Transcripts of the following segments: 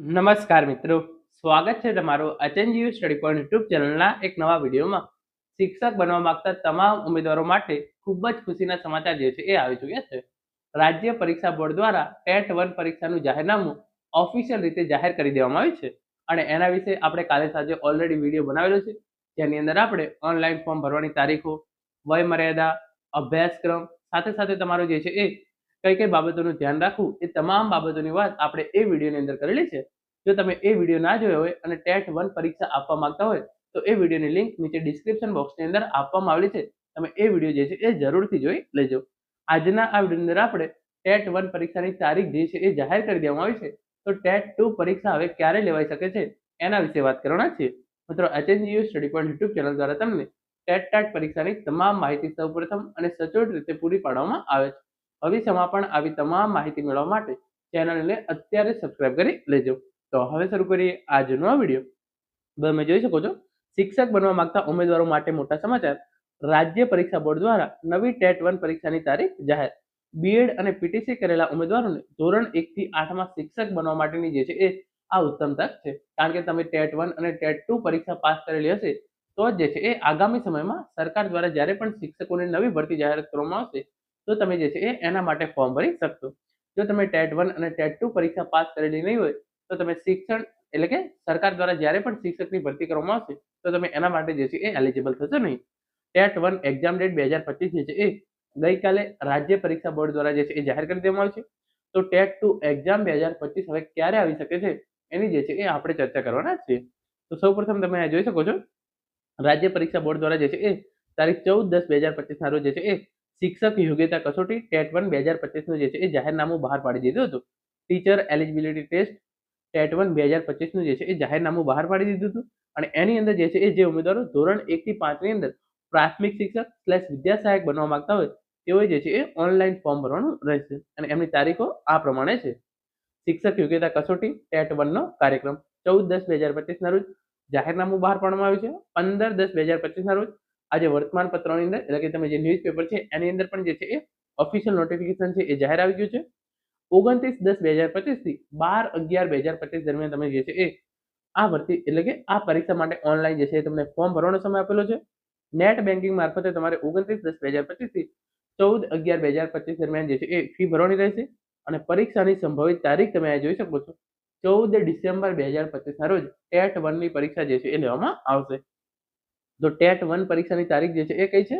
નમસ્કાર મિત્રો. સ્વાગત છે તમારું અચનજીવ સ્ટડી પોઈન્ટ યુટ્યુબ ચેનલના એક નવા વિડીયોમાં. શિક્ષક બનવા માંગતા તમામ ઉમેદવારો માટે ખૂબ જ ખુશીના સમાચાર જે છે એ આવી ચૂક્યા છે. રાજ્ય પરીક્ષા બોર્ડ દ્વારા ટેટ વન પરીક્ષાનું જાહેરનામું ઓફિશિયલ રીતે જાહેર કરી દેવામાં આવ્યું છે. અને એના વિશે આપણે કાલે સાંજે ઓલરેડી વીડિયો બનાવેલો છે. જેની અંદર આપણે ઓનલાઈન ફોર્મ ભરવાની તારીખો, વય મર્યાદા, અભ્યાસક્રમ, સાથે સાથે તમારો જે છે એ કઈ કઈ બાબતોનું ધ્યાન રાખવું એ તમામ બાબતોની વાત આપણે એ વિડીયોની અંદર કરેલી છે. જો તમે એ વીડિયો ના જોયો હોય અને ટેટ વન પરીક્ષા આપવા માંગતા હોય, તો એ વિડીયોની લિંક નીચે ડિસ્ક્રિપ્શન બોક્સની અંદર આપવામાં આવેલી છે. તમે એ વીડિયો જે છે એ જરૂરથી જોઈ લેજો. આજના આ વિડીયોની અંદર આપણે ટેટ વન પરીક્ષાની તારીખ જે છે એ જાહેર કરી દેવામાં આવી છે. તો ટેટ ટુ પરીક્ષા હવે ક્યારે લેવાઈ શકે છે એના વિશે વાત કરવાના છીએ. મિત્રો HNGU study point YouTube channel દ્વારા તમને ટેટ ટેટ પરીક્ષાની તમામ માહિતી સૌપ્રથમ અને સચોટ રીતે પૂરી પાડવામાં આવે છે. ભવિષ્યમાં પણ આવી તમામ માહિતી મેળવવા માટે ચેનલને અત્યારે સબસ્ક્રાઇબ કરી લેજો. તો હવે શરૂ કરીએ આજનો આ વીડિયો. તમે જોઈ શકો છો, શિક્ષક બનવા માંગતા ઉમેદવારો માટે મોટા સમાચાર. રાજ્ય પરીક્ષા બોર્ડ દ્વારા નવી ટેટ વન પરીક્ષાની તારીખ જાહેર. બીએડ અને પીટીસી કરેલા ઉમેદવારોને ધોરણ એકથી આઠમાં શિક્ષક બનવા માટેની જે છે એ આ ઉત્તમ તક છે. કારણ કે તમે ટેટ વન અને ટેટ ટુ પરીક્ષા પાસ કરેલી હશે, તો જ છે એ આગામી સમયમાં સરકાર દ્વારા જ્યારે પણ શિક્ષકોની નવી ભરતી જાહેર કરવામાં આવશે તો તમે જે છે એ એના માટે ફોર્મ ભરી શકશો. જો તમે ટેટ વન અને ટેટ ટુ પરીક્ષા પાસ કરેલી નહીં હોય, તો તમે શિક્ષણ એટલે કે સરકાર દ્વારા જ્યારે પણ શિક્ષકની ભરતી કરવામાં આવશે, તો તમે એના માટે જે છે એ એલિજિબલ થશો નહીં. ટેટ વન એક્ઝામ ડેટ બે હજાર પચીસ જે છે એ ગઈકાલે રાજ્ય પરીક્ષા બોર્ડ દ્વારા જે છે એ જાહેર કરી દેવામાં આવી છે તો ટેટ ટુ એક્ઝામ બે હજાર પચીસ હવે ક્યારે આવી શકે છે, એની જે છે એ આપણે ચર્ચા કરવાના છીએ. તો સૌપ્રથમ તમે આ જોઈ શકો છો. રાજ્ય પરીક્ષા બોર્ડ દ્વારા જે છે એ તારીખ ચૌદ દસ બે હજાર પચીસના રોજ જે છે એ શિક્ષક યોગ્યતા કસોટી ટેટ વન બે હજાર પચીસનું જે છે એ જાહેરનામું બહાર પાડી દીધું હતું. Teacher eligibility test TET one બે હજાર પચીસનું જે છે એ જાહેરનામું બહાર પાડી દીધું હતું. અને એની અંદર જે છે એ જે ઉમેદવારો ધોરણ એકથી પાંચની અંદર પ્રાથમિક શિક્ષક સ્લેશ વિદ્યા સહાયક બનવા માંગતા હોય, તેઓએ જે છે એ ઓનલાઈન ફોર્મ ભરવાનું રહેશે. અને એમની તારીખો આ પ્રમાણે છે. શિક્ષક યોગ્યતા કસોટી ટેટ વનનો કાર્યક્રમ ચૌદ દસ બે હજાર પચીસના રોજ જાહેરનામું બહાર પાડવામાં આવ્યું છે. પંદર દસ બે હજાર પચીસના રોજ આજે વર્તમાન પત્રોની અંદર, એટલે કે તમે જે ન્યૂઝપેપર છે, એની અંદર પણ જે છે એ ઓફિશિયલ નોટિફિકેશન છે એ જાહેર આવી ગયું છે. ઓગણત્રીસ દસ બે હજાર પચીસથી બાર અગિયાર બે હજાર પચીસ દરમિયાન તમે જે છે એ આ ભરતી, એટલે કે આ પરીક્ષા માટે ઓનલાઈન જે છે એ તમને ફોર્મ ભરવાનો સમય આપેલો છે. નેટ બેન્કિંગ મારફતે તમારે ઓગણત્રીસ દસ બે હજાર પચીસથી ચૌદ અગિયાર બે હજાર પચીસ દરમિયાન જે છે એ ફી ભરવાની રહેશે. અને પરીક્ષાની સંભવિત તારીખ તમે આ જોઈ શકો છો. ચૌદ ડિસેમ્બર બે હજાર પચીસના રોજ ટેટ વનની પરીક્ષા જે છે એ લેવામાં આવશે. તો ટેટ વન પરીક્ષાની તારીખ જે છે એ કઈ છે?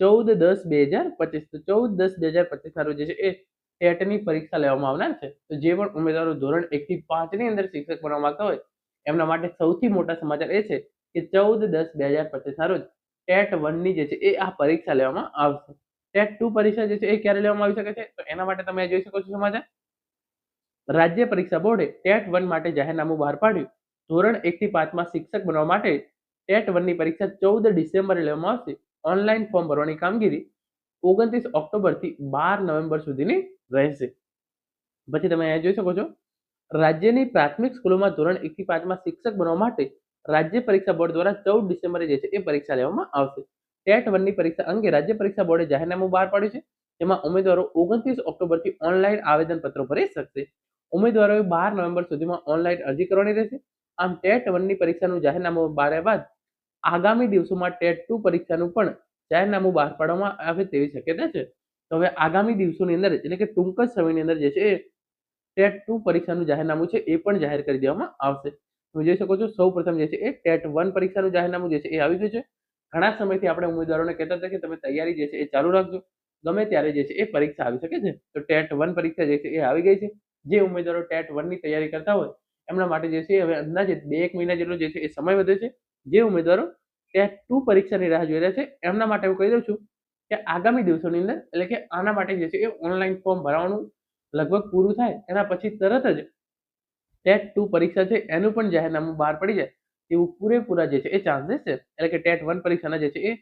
ચૌદ દસ બે હજાર પચીસ. તો ચૌદ દસ બે હજાર પચીસ રોજ જે છે એ ટેટની પરીક્ષા લેવામાં આવનાર છે. તો જે પણ ઉમેદવારો ધોરણ એક થી પાંચની અંદર શિક્ષક બનવા માંગતા હોય, એમના માટે સૌથી મોટા સમાચાર એ છે કે ચૌદ દસ બે હજાર પચીસના રોજ ટેટ વનની જે છે એ આ પરીક્ષા લેવામાં આવશે. ટેટ ટુ પરીક્ષા જે છે એ ક્યારે લેવામાં આવી શકે છે? તો એના માટે તમે જોઈ શકો છો સમાચાર. રાજ્ય પરીક્ષા બોર્ડે ટેટ વન માટે જાહેરનામું બહાર પાડ્યું. ધોરણ એક થી પાંચમાં શિક્ષક બનવા માટે ટેટ વનની પરીક્ષા ચૌદ ડિસેમ્બરે લેવામાં આવશે. ઓનલાઈન ફોર્મ ભરવાની કામગીરી ઓગણત્રીસ ઓક્ટોબરથી બાર નવેમ્બર સુધીની રહેશે. પછી તમે અહીંયા જોઈ શકો છો. રાજ્યની પ્રાથમિક સ્કૂલોમાં ધોરણ એકથી પાંચમાં શિક્ષક બનવા માટે રાજ્ય પરીક્ષા બોર્ડ દ્વારા ચૌદ ડિસેમ્બરે જે છે એ પરીક્ષા લેવામાં આવશે. ટેટ વનની પરીક્ષા અંગે રાજ્ય પરીક્ષા બોર્ડે જાહેરનામું બહાર પાડ્યું છે. તેમાં ઉમેદવારો ઓગણત્રીસ ઓક્ટોબરથી ઓનલાઈન આવેદનપત્રો ભરી શકશે. ઉમેદવારોએ બાર નવેમ્બર સુધીમાં ઓનલાઈન અરજી કરવાની રહેશે. આમ ટેટ વનની પરીક્ષાનું જાહેરનામું બહાર બાદ આગામી દિવસોમાં ટેટ ટુ પરીક્ષાનું પણ જાહેરનામું બહાર પાડવામાં આવે તેવી શક્યતા છે. તો હવે આગામી દિવસોની અંદર, એટલે કે ટૂંક જ સમયની અંદર જે છે એ ટેટ ટુ પરીક્ષાનું જાહેરનામું છે એ પણ જાહેર કરી દેવામાં આવશે. તમે જોઈ શકો છો સૌ પ્રથમ જે છે એ ટેટ વન પરીક્ષાનું જાહેરનામું જે છે એ આવી ગયું છે. ઘણા સમયથી આપણે ઉમેદવારોને કહેતા હતા કે તમે તૈયારી જે છે એ ચાલુ રાખજો. ગમે ત્યારે જે છે એ પરીક્ષા આવી શકે છે. તો ટેટ વન પરીક્ષા જે છે એ આવી ગઈ છે. જે ઉમેદવારો ટેટ વનની તૈયારી કરતા હોય, એમના માટે જે છે હવે અંદાજે બે એક મહિના જેટલો જે છે એ સમય વધે છે. જે ઉમેદવારો ટેટ ટુ પરીક્ષાની રાહ જોઈ રહ્યા છે, એમના માટે હું કહી દઉં છું કે આગામી દિવસોની અંદર, એટલે કે આના માટે જે છે એ ઓનલાઈન ફોર્મ ભરવાનું લગભગ પૂરું થાય, એના પછી તરત જ ટેટ ટુ પરીક્ષા છે, એનું પણ જાહેરનામું બહાર પડી જાય, એવું પૂરેપૂરા જે છે એ ચાન્સીસ છે, એટલે કે ટેટ વન પરીક્ષાના જે છે એ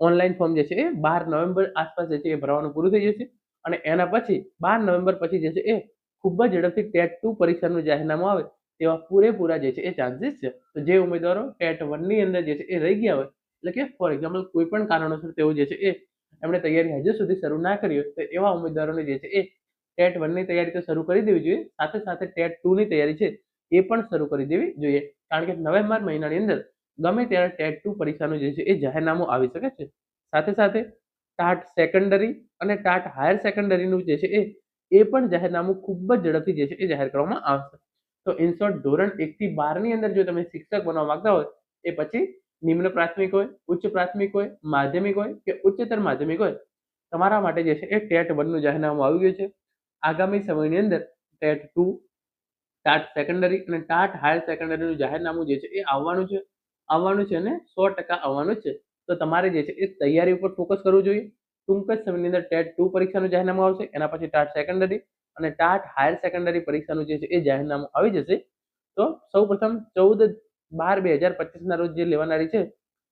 ઓનલાઈન ફોર્મ જે છે એ બાર નવેમ્બર આસપાસ જે છે એ ભરવાનું પૂરું થઈ જશે, અને એના પછી બાર નવેમ્બર પછી જે છે એ ખૂબ જ ઝડપથી ટેટ ટુ પરીક્ષાનું જાહેરનામું આવે તેવા પૂરેપૂરા જે છે એ ચાન્સીસ છે. તો જે ઉમેદવારો ટેટ વનની અંદર જે છે એ રહી ગયા હોય, એટલે કે ફોર એક્ઝામ્પલ કોઈ પણ કારણોસર તેઓ જે છે એ એમણે તૈયારી હજુ સુધી શરૂ ના કરી હોય, તો એવા ઉમેદવારોને જે છે એ ટેટ વનની તૈયારી તો શરૂ કરી દેવી જોઈએ. સાથે સાથે ટેટ ટુની તૈયારી છે એ પણ શરૂ કરી દેવી જોઈએ. કારણ કે નવેમ્બર મહિનાની અંદર ગમે ત્યારે ટેટ ટુ પરીક્ષાનું જે છે એ જાહેરનામું આવી શકે છે. સાથે સાથે ટાટ સેકન્ડરી અને ટાટ હાયર સેકન્ડરીનું જે છે એ એ પણ જાહેરનામું ખૂબ જ ઝડપથી જે છે એ જાહેર કરવામાં આવશે. તો ઇન શોર્ટ ધોરણ એકથી બારની અંદર જો તમે શિક્ષક બનવા માંગતા હોય, એ પછી નિમ્ન પ્રાથમિક હોય, ઉચ્ચ પ્રાથમિક હોય, માધ્યમિક હોય કે ઉચ્ચતર માધ્યમિક હોય, તમારા માટે જે છે એ ટેટ વનનું જાહેરનામું આવી ગયું છે. આગામી સમયની અંદર ટેટ ટુ, ટાટ સેકન્ડરી અને ટાટ હાયર સેકન્ડરીનું જાહેરનામું જે છે એ આવવાનું છે. આવવાનું છે અને સો ટકા આવવાનું છે. તો તમારે જે છે એ તૈયારી ઉપર ફોકસ કરવું જોઈએ. ટૂંક જ સમયની અંદર ટેટ ટુ પરીક્ષાનું જાહેરનામું આવશે, એના પછી ટાટ સેકન્ડરી અને ટાટ હાયર સેકન્ડરી પરીક્ષાનું જે છે એ જાહેરનામું આવી જશે. તો સૌ પ્રથમ ચૌદ બાર બે હજાર પચીસના રોજ જે લેવાનારી છે,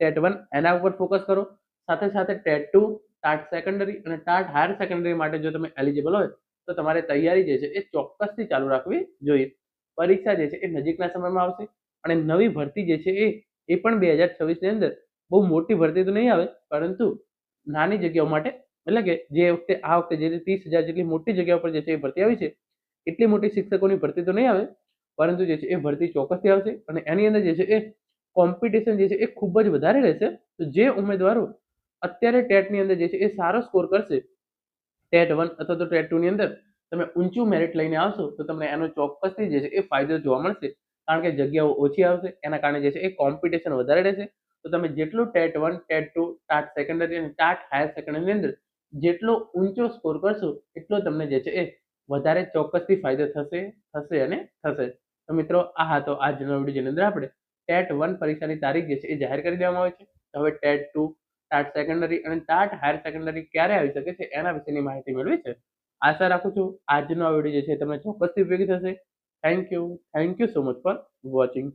ટેટ વન, એના ઉપર ફોકસ કરો. સાથે સાથે ટેટ ટુ, ટાટ સેકન્ડરી અને ટાટ હાયર સેકન્ડરી માટે જો તમે એલિજિબલ હોય, તો તમારે તૈયારી જે છે એ ચોક્કસથી ચાલુ રાખવી જોઈએ. પરીક્ષા જે છે એ નજીકના સમયમાં આવશે અને નવી ભરતી જે છે એ એ પણ બે હજાર છવ્વીસની અંદર. બહુ મોટી ભરતી તો નહીં આવે, પરંતુ નાની જગ્યાઓ માટે એટલે કે જે વખતે, આ વખતે જે ત્રીસ હજાર જેટલી મોટી જગ્યા પર જે છે એ ભરતી આવી છે, એટલી મોટી શિક્ષકોની ભરતી તો નહીં આવે, પરંતુ જે છે એ ભરતી ચોક્કસથી આવશે અને એની અંદર જે છે એ કોમ્પિટિશન જે છે એ ખૂબ જ વધારે રહેશે. તો જે ઉમેદવારો અત્યારે ટેટની અંદર જે છે એ સારો સ્કોર કરશે, ટેટ વન અથવા તો ટેટ ટુની અંદર, તમે ઊંચું મેરિટ લઈને આવશો, તો તમને એનો ચોક્કસથી જે છે એ ફાયદો જોવા મળશે. કારણ કે જગ્યાઓ ઓછી આવશે, એના કારણે જે છે એ કોમ્પિટિશન વધારે રહેશે. તો તમે જેટલું TET one, TET two, TAT secondary અને ટાટ હાયર સેકન્ડરીની અંદર જેટલો ઊંચો સ્કોર કરશો, એટલો તમને જે છે એ વધારે ચોક્કસથી ફાયદો થશે થશે અને થશે. તો મિત્રો, આ હતો આજનો વીડિયો જેની અંદર આપણે ટેટ વન પરીક્ષાની તારીખ જે છે એ જાહેર કરી દેવામાં આવે છે. હવે ટેટ ટુ, ટાટ સેકન્ડરી અને ટાટ હાયર સેકન્ડરી ક્યારે આવી શકે છે એના વિશેની માહિતી મેળવી છે. આશા રાખું છું આજનો આ વીડિયો જે છે તમને ચોક્કસથી ઉપયોગી થશે. Thank you thank you so much for watching